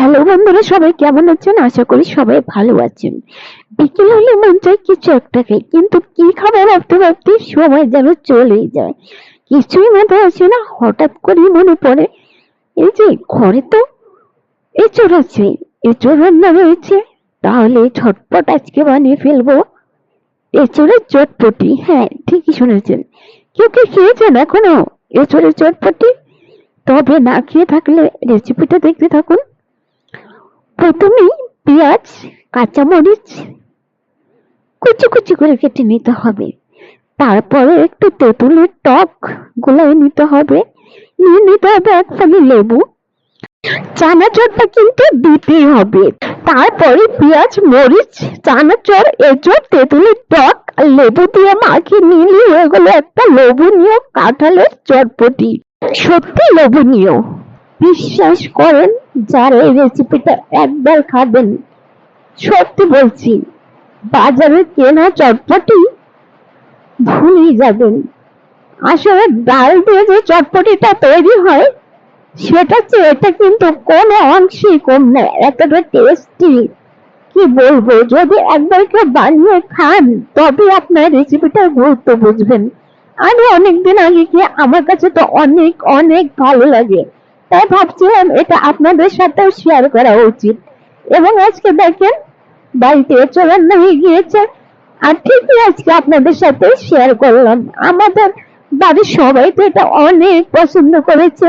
Hello বন্ধুরা, সবাই কেমন আছেন? আশা করি সবাই ভালো আছেন। বিকেল হলে মন চায় কিছু একটা খাই, কিন্তু কি খাবার ভাবতে ভাবতে সময় যেন চলেই যায়। কিছুই মাথায় আসে না, হঠাৎ করে মনে পড়ে, এই যে ঘরে তো এঁচড় আছে, এঁচড় রান্না রয়েছে, তাহলে ঝটপট আজকে বানিয়ে ফেলব। এঁচড়ের চটপটি হ্যাঁ ঠিকই শুনেছেন। কেউ কি খেয়েছেন এখনও এঁচড়ের চটপটি? তবে না খেয়ে থাকলে রেসিপিটা দেখতে থাকুন। প্রথমেই পেঁয়াজ, কাঁচামরিচ কুচি কুচি করে কেটে নিতে হবে। তারপরে একটু তেঁতুলের টক গুলাই নিতে হবে। নিয়ে নিতে হবে এক ফালি লেবু কিন্তু দিতেই হবে। তারপরে পেঁয়াজ, মরিচ, চানাচুর, এঁচড়, তেঁতুলের টক লেবু দিয়ে মাখিয়ে নিলে একটা লোভনীয় কাঁঠালের চটপটি। সত্যি লোভনীয় বিশ্বাস করেন, যারা এই রেসিপিটা একবার খাবেন। সত্যি বলছি, বাজারে কেনা চটপটি ভুলে যাবেন। আসলে ডাল দিয়ে যে চটপটিটা তৈরি হয়, সেটা এটা কিন্তু কোনো অংশেই কম নয় এতটা টেস্টি কি বলব, যদি একবার কেউ বানিয়ে খান, তবে আপনার রেসিপিটার গুরুত্ব বুঝবেন। আমি অনেকদিন আগে গিয়ে আমার কাছে তো অনেক অনেক ভালো লাগে। তাই ভাবছিলাম, এটা আপনাদের সাথেও শেয়ার করা উচিত। এবং আজকে দেখেন, বাড়িতে চলান্ন হয়ে গিয়েছে। আর ঠিকই আজকে আপনাদের সাথে শেয়ার করলাম। আমাদের বাড়ির সবাই তো এটা অনেক পছন্দ করেছে।